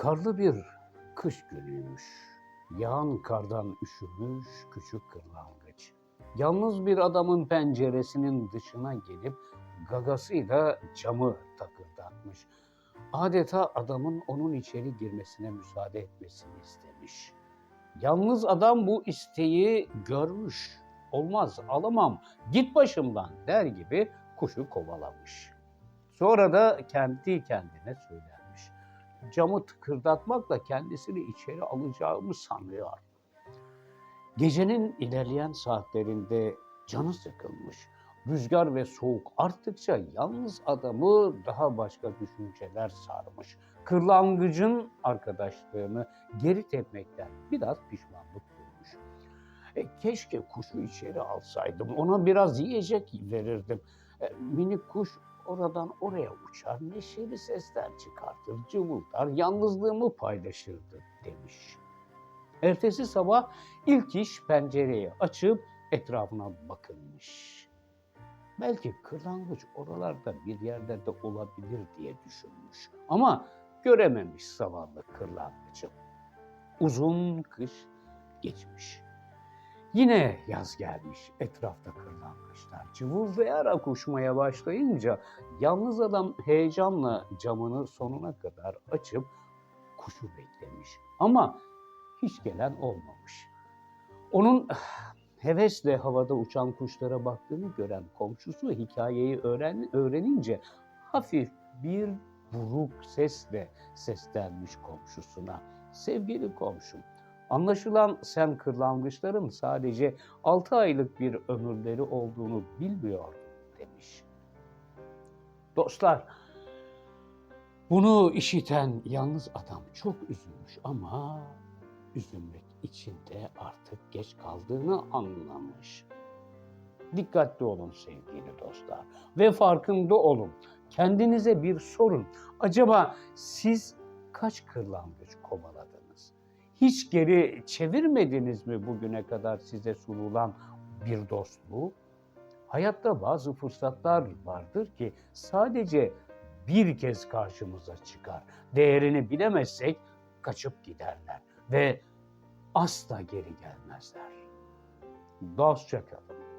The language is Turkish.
Karlı bir kış günüymüş. Yağan kardan üşümüş küçük kırlangıç. Yalnız bir adamın penceresinin dışına gelip gagasıyla camı takırdatmış. Adeta adamın onun içeri girmesine müsaade etmesini istemiş. Yalnız adam bu isteği görmüş. Olmaz, alamam, git başımdan der gibi kuşu kovalamış. Sonra da kendi kendine söylenmiş. Camı tıkırdatmakla kendisini içeri alacağımı sanıyor. Gecenin ilerleyen saatlerinde canı sıkılmış. Rüzgar ve soğuk arttıkça yalnız adamı daha başka düşünceler sarmış. Kırlangıcın arkadaşlığını geri tepmekten biraz pişmanlık duymuş. E, keşke kuşu içeri alsaydım, ona biraz yiyecek verirdim. E, minik kuş oradan oraya uçar, neşeli sesler çıkartır, cıvıldar, yalnızlığımı paylaşırdı demiş. Ertesi sabah ilk iş pencereyi açıp etrafına bakınmış. Belki kırlangıç oralarda bir yerlerde olabilir diye düşünmüş. Ama görememiş zavallı kırlangıcı. Uzun kış geçmiş. Yine yaz gelmiş. Etrafta kırlangıçlar cıvıldayarak uçmaya başlayınca yalnız adam heyecanla camını sonuna kadar açıp kuşu beklemiş. Ama hiç gelen olmamış. Onun hevesle havada uçan kuşlara baktığını gören komşusu hikayeyi öğren, öğrenince hafif bir buruk sesle seslenmiş komşusuna. Sevgili komşum, anlaşılan sen kırlangıçların sadece 6 aylık bir ömürleri olduğunu bilmiyordun demiş. Dostlar, bunu işiten yalnız adam çok üzülmüş ama üzülmek için de artık geç kaldığını anlamış. Dikkatli olun sevgili dostlar ve farkında olun. Kendinize bir sorun. Acaba siz kaç kırlangıç kovaladınız? Hiç geri çevirmediniz mi bugüne kadar size sunulan bir dostluğu? Hayatta bazı fırsatlar vardır ki sadece bir kez karşımıza çıkar. Değerini bilemezsek kaçıp giderler ve asla geri gelmezler. Dostça kalın.